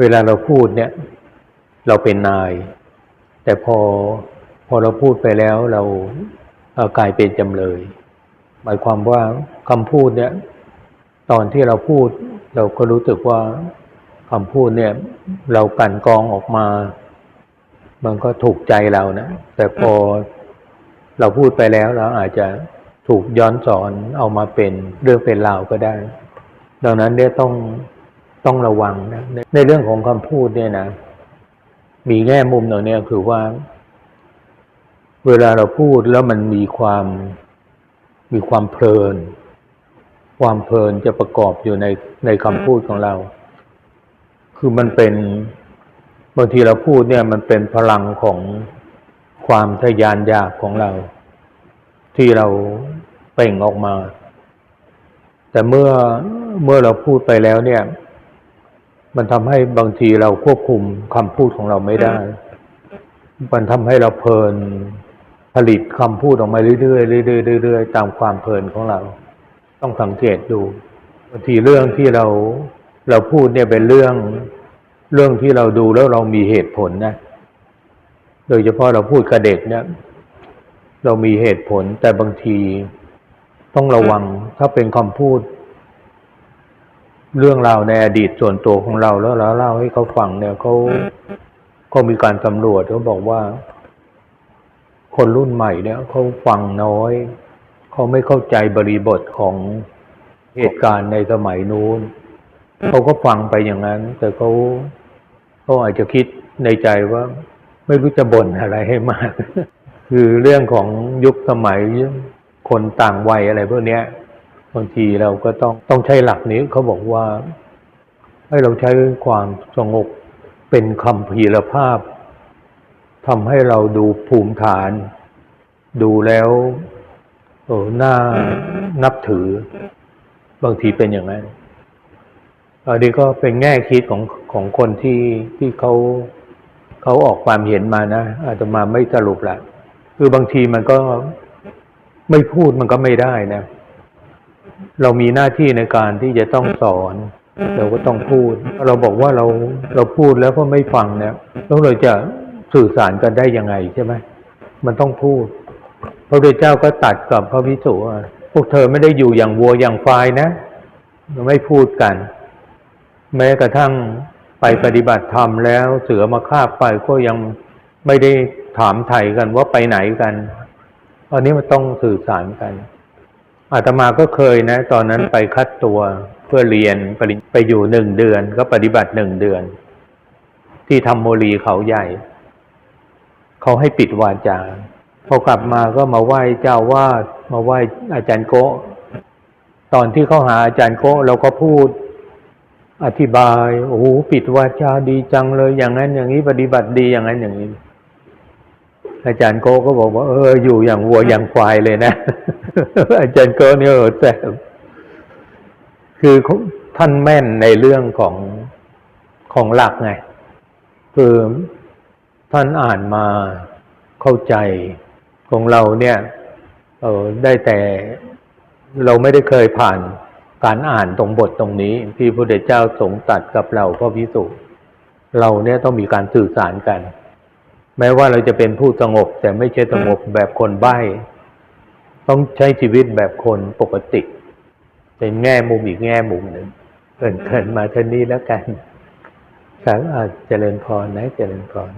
เวลาเราพูดเนี่ย เราเป็นนาย แต่พอพอเราพูดไปแล้วเราเอ่อกลายเป็นจำเลย หมายความว่าคำพูดเนี่ย ตอนที่เราพูด เราก็รู้สึกว่าคำพูดเนี่ย เรากันกองออกมา มันก็ถูกใจเรานะแต่พอเราพูดไปแล้วเราอาจจะถูกย้อนสอนเอามาเป็นเรื่องเป็นราวก็ได้ ดังนั้นเนี่ยต้อง ต้องระวังนะในเรื่องของคำพูดเนี่ยนะ มีแง่มุมหน่อยเนี่ยคือว่า เวลาเราพูดแล้วมันมีความมีความเพลิน ความเพลินจะประกอบอยู่ในในคำพูดของเรา คือมันเป็นบางทีเราพูดเนี่ยมันเป็นพลังของความทะยานอยากของเรา ที่เราเป่งออกมา แต่เมื่อเมื่อเราพูดไปแล้วเนี่ย มันทำให้บางทีเราควบคุมคำพูดของเราไม่ได้ มันทำให้เราเพลินผลิตคำพูดออกมาเรื่อยๆเรื่อยๆเรื่อยๆตามความเพลินของเรา ต้องสังเกตดูบางทีเรื่องที่เราเราพูดเนี่ยเป็นเรื่องเรื่องที่เราดูแล้วเรามีเหตุผลนะ โดยเฉพาะเราพูดกับเด็กเนี่ยเรามีเหตุผลแต่บางทีต้องระวังถ้าเป็นคำพูด เรื่องราวในอดีตส่วนตัวของเราแล้วเราเล่าให้เขาฟังเนี่ยเขาก็มีการสำรวจเขาบอกว่า คนรุ่นใหม่เนี่ยเขาฟังน้อยเขาไม่เข้าใจบริบทของเหตุการณ์ในสมัยนู้นเขาก็ฟังไปอย่างนั้น แต่เขาเขาอาจจะคิดในใจว่า ไม่รู้จะบ่นอะไรให้มาก คือเรื่องของยุคสมัยคนต่างวัยอะไรพวกเนี้ย บางทีเราก็ต้องต้องใช้หลักนี้เขาบอกว่า ให้เราใช้ความสงบเป็นคำพีรภาพทำให้เราดูภูมิฐาน ดูแล้วโอ้น่านับถือ บางทีเป็นอย่างนั้นอันนี้ก็เป็นแง่คิดของของคนที่ที่เขาเขาออกความเห็นมานะอาจจะมาไม่สรุปละคือบางทีมันก็ไม่พูดมันก็ไม่ได้นะ เรามีหน้าที่ในการที่จะต้องสอน เราก็ต้องพูด เราบอกว่าเราเราพูดแล้วก็ไม่ฟังเนี่ยแล้วเราจะสื่อสารกันได้ยังไงใช่ไหมมันต้องพูด พระพุทธเจ้าก็ตัดกับพระวิสุว่าพวกเธอไม่ได้อยู่อย่างวัวอย่างควายนะไม่พูดกัน แม้กระทั่งไปปฏิบัติธรรมแล้วเสือมาคาบไปก็ยังไม่ได้ถามไถ่กันว่าไปไหนกันอันนี้มันต้องสื่อสารกัน อาตมาก็เคยนะ ตอนนั้นไปคัดตัวเพื่อเรียนปริญไปอยู่หนึ่งเดือน ก็ปฏิบัติหนึ่งเดือน ที่ทำโมลีเขาใหญ่ เขาให้ปิดวาจาพอกลับมาก็มาไหว้เจ้าวาดมาไหว้อาจารย์โกะตอนที่เขาหาอาจารย์โกะเราก็พูดอธิบายโอ้โหปิดวาจาดีจังเลย อย่างนั้นอย่างนี้ปฏิบัติดีอย่างนั้นอย่างนี้ อาจารย์โกก็บอกว่า เอออยู่อย่างวัวอย่างควายเลยนะ อาจารย์โกเนี่ยแต่คือท่านแม่นในเรื่องของของหลักไงคือท่านอ่านมาเข้าใจของเราเนี่ยเออได้แต่เราไม่ได้เคยผ่านการอ่านตรงบทตรงนี้ ที่พระพุทธเจ้าทรงตัดกับเราพระพิสุเราเนี่ยต้องมีการสื่อสารกัน แม้ว่าเราจะเป็นผู้สงบแต่ไม่ใช่สงบแบบคนใบ้ ต้องใช้ชีวิตแบบคนปกติเป็นแง่มุมอีกแง่มุมหนึ่งเกินเกินมาเท่านี้แล้วกันสาอาเจริญพรนะเจริญพร